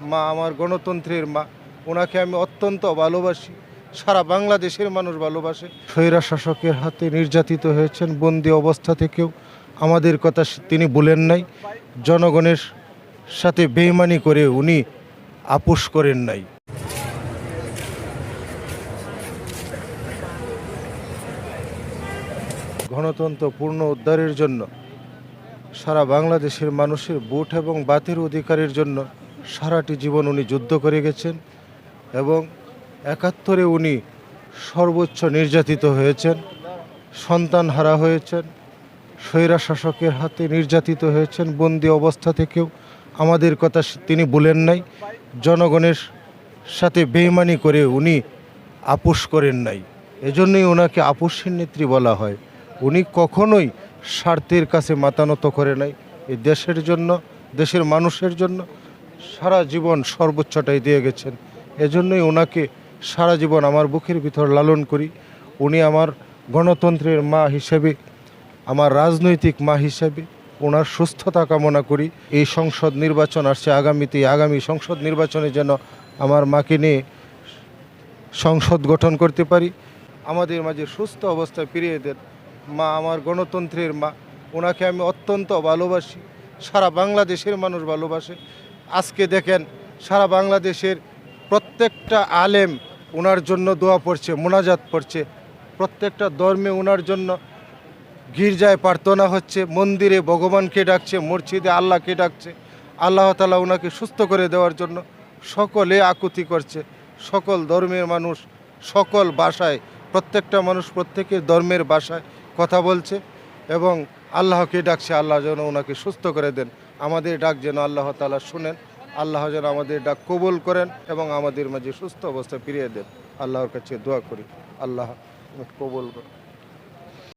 মা আমার গণতন্ত্রের মা। ওনাকে আমি অত্যন্ত ভালোবাসি। সারা বাংলাদেশের মানুষ ভালোবাসে। স্বৈরা শাসকের হাতে নির্যাতিত হয়েছেন, বন্দি অবস্থা থেকেও। আমাদের কথা তিনি বলেন নাই। জনগণের সাথে বেইমানি করে উনি আপোষ করেন নাই। গণতন্ত্র পূর্ণ উদ্ধারের জন্য, সারা বাংলাদেশের মানুষের ভোট এবং বাতের অধিকারের জন্য সারাটি জীবন উনি যুদ্ধ করে গেছেন এবং একাত্তরে উনি সর্বোচ্চ নির্যাতিত হয়েছেন সন্তান হারা হয়েছেন স্বৈরা শাসকের হাতে নির্যাতিত হয়েছেন, বন্দি অবস্থা থেকেও আমাদের কথা তিনি বলেন নাই, জনগণের সাথে বেইমানি করে উনি আপোষ করেন নাই। এজন্যই ওনাকে আপোষের নেত্রী বলা হয়। উনি কখনোই স্বার্থের কাছে মাতানত করে নাই। এই দেশের জন্য, দেশের মানুষের জন্য সারা জীবন সর্বোচ্চটাই দিয়ে গেছেন। এজন্যই ওনাকে সারা জীবন আমার বুকের ভিতর লালন করি। উনি আমার গণতন্ত্রের মা হিসেবে, আমার রাজনৈতিক মা হিসেবে ওনার সুস্থতা কামনা করি। এই সংসদ নির্বাচন আসছে আগামীতে আগামী সংসদ নির্বাচনে যেন আমার মাকে নিয়ে সংসদ গঠন করতে পারি। আমাদের মাঝে সুস্থ অবস্থায় ফিরিয়ে দেন মা, আমার গণতন্ত্রের মা। ওনাকে আমি অত্যন্ত ভালোবাসি। সারা বাংলাদেশের মানুষ ভালোবাসে। আজকে দেখেন সারা বাংলাদেশের প্রত্যেকটা আলেম ওনার জন্য দোয়া পড়ছে, মোনাজাত পড়ছে। প্রত্যেকটা ধর্মে ওনার জন্য গির্জায় প্রার্থনা হচ্ছে, মন্দিরে ভগবানকে ডাকছে, মসজিদে আল্লাহকে ডাকছে, আল্লাহ তালা ওনাকে সুস্থ করে দেওয়ার জন্য সকলে আকুতি করছে। সকল ধর্মের মানুষ সকল ভাষায়, প্রত্যেকটা মানুষ প্রত্যেকের ধর্মের ভাষায় কথা বলছে এবং আল্লাহকে ডাকছে, আল্লাহ যেন ওনাকে সুস্থ করে দেন। আমাদের ডাক যেন আল্লাহ তালা শুনেন, আল্লাহ যেন আমাদের ডাক কবুল করেন এবং আমাদের মাঝে সুস্থ অবস্থা ফিরিয়ে দেন। আল্লাহর কাছে দোয়া করি, আল্লাহ কবুল করেন।